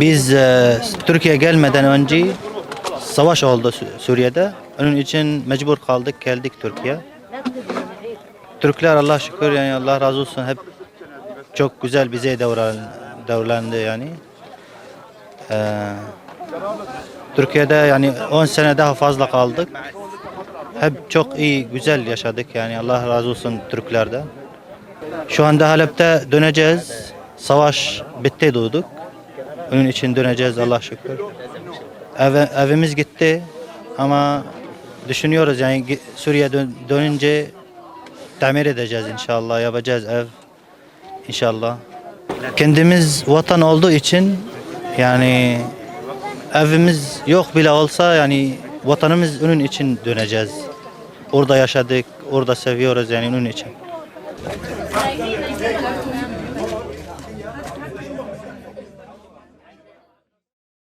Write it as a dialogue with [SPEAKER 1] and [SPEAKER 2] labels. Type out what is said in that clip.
[SPEAKER 1] Biz e, Türkiye gelmeden önce savaş oldu Suriye'de. Onun için mecbur kaldık geldik Türkiye. Türkler Allah şükür yani Allah razı olsun hep çok güzel bize davrandı yani. Ee, Türkiye'de yani 10 sene daha fazla kaldık. Hep çok iyi, güzel yaşadık yani Allah razı olsun Türklerden. Şu anda Halep'te döneceğiz. Savaş bitti doğduk. Onun için döneceğiz Allah şükür. Eve, evimiz gitti ama düşünüyoruz yani Suriye dön- dönünce tamir edeceğiz inşallah. Yapacağız ev inşallah. Kendimiz vatan olduğu için yani evimiz yok bile olsa yani vatanımız onun için döneceğiz. Orada yaşadık, orada seviyoruz yani onun için.